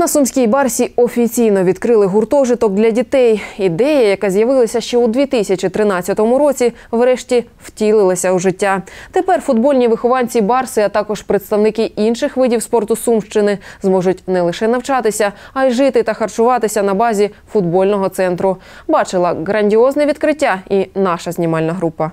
На сумській барсі офіційно відкрили гуртожиток для дітей. Ідея, яка з'явилася ще у 2013 році, врешті втілилася у життя. Тепер футбольні вихованці барси, а також представники інших видів спорту Сумщини зможуть не лише навчатися, а й жити та харчуватися на базі футбольного центру. Бачила грандіозне відкриття і наша знімальна група.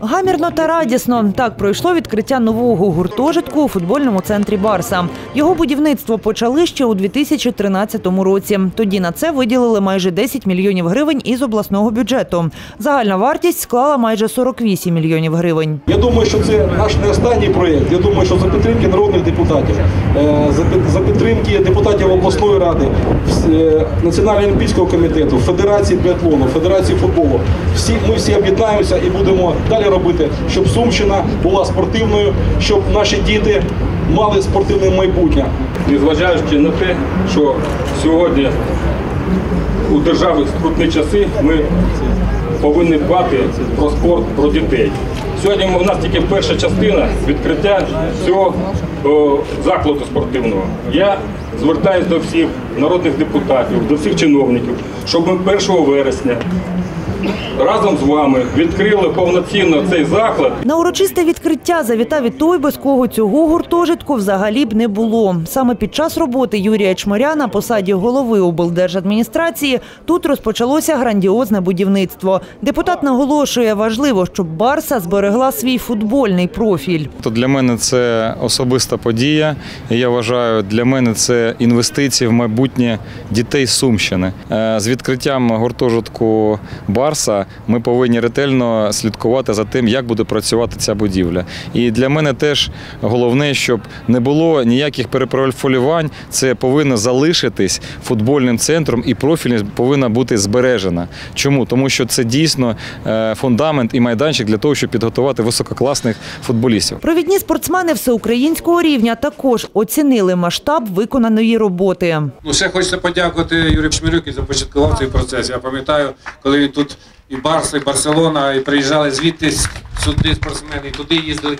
Гамірно та радісно. Так пройшло відкриття нового гуртожитку у футбольному центрі Барса. Його будівництво почали ще у 2013 році. Тоді на це виділили майже 10 мільйонів гривень із обласного бюджету. Загальна вартість склала майже 48 мільйонів гривень. Я думаю, що це наш не останній проєкт. Я думаю, що за підтримки народних депутатів, е, за підтримки депутатів обласної ради, е, Національного олімпійського комітету, Федерації біатлону, Федерації футболу. Всі ми всі об'єднаємося і будемо далі робити, щоб Сумщина була спортивною, щоб наші діти мали спортивне майбутнє. незважаючи на те, що сьогодні у держави скрутні часи ми повинні дбати про спорт, про дітей. Сьогодні у нас тільки перша частина відкриття цього закладу спортивного. Я звертаюся до всіх народних депутатів, до всіх чиновників, щоб ми 1 вересня разом з вами відкрили повноцінно цей заклад На урочисте відкриття завітав і той, без кого цього гуртожитку взагалі б не було. Саме під час роботи Юрія Чмаря на посаді голови облдержадміністрації тут розпочалося грандіозне будівництво. Депутат наголошує, важливо, щоб Барса зберегла свій футбольний профіль. То для мене це особиста подія. І я вважаю, для мене це інвестиції в майбутнє дітей Сумщини. Е, З відкриттям гуртожитку Барса ми повинні ретельно слідкувати за тим, як буде працювати ця будівля. І для мене теж головне, щоб не було ніяких перепрофілювань. Це повинно залишитись футбольним центром, і профільність повинна бути збережена. Чому? Тому що це дійсно е, фундамент і майданчик для того, щоб підготувати висококласних футболістів. Провідні спортсмени всеукраїнського рівня також оцінили масштаб виконаної роботи. Ну, ще хочеться подякувати Юрію Чмирюк, який започаткував цей процес. Я пам'ятаю, коли він тут і Барса, і Барселона, і приїжджали звідти сюди спортсмени, туди їздили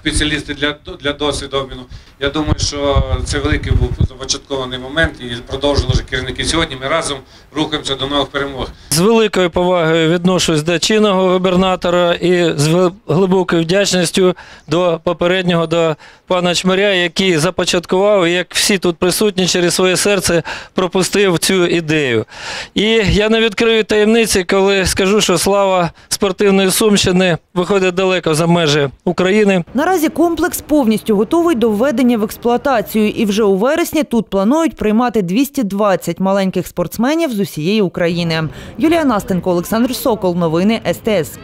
спеціалісти для, для досвіду обміну. Я думаю, що це великий був започаткований момент і продовжили вже керівники сьогодні. Ми разом рухаємося до нових перемог. З великою повагою відношусь до чинного губернатора і з глибокою вдячністю до попереднього до пана Чмаря, який започаткував, як всі тут присутні через своє серце пропустив цю ідею. І я не відкрию таємниці, коли скажу, що слава спортивної сумщини виходить далеко за межі України. Наразі комплекс повністю готовий до введення в експлуатацію, і вже у вересні тут планують приймати 220 маленьких спортсменів з усієї України. Юлія Настенко, Олександр Сокол. Новини СТС.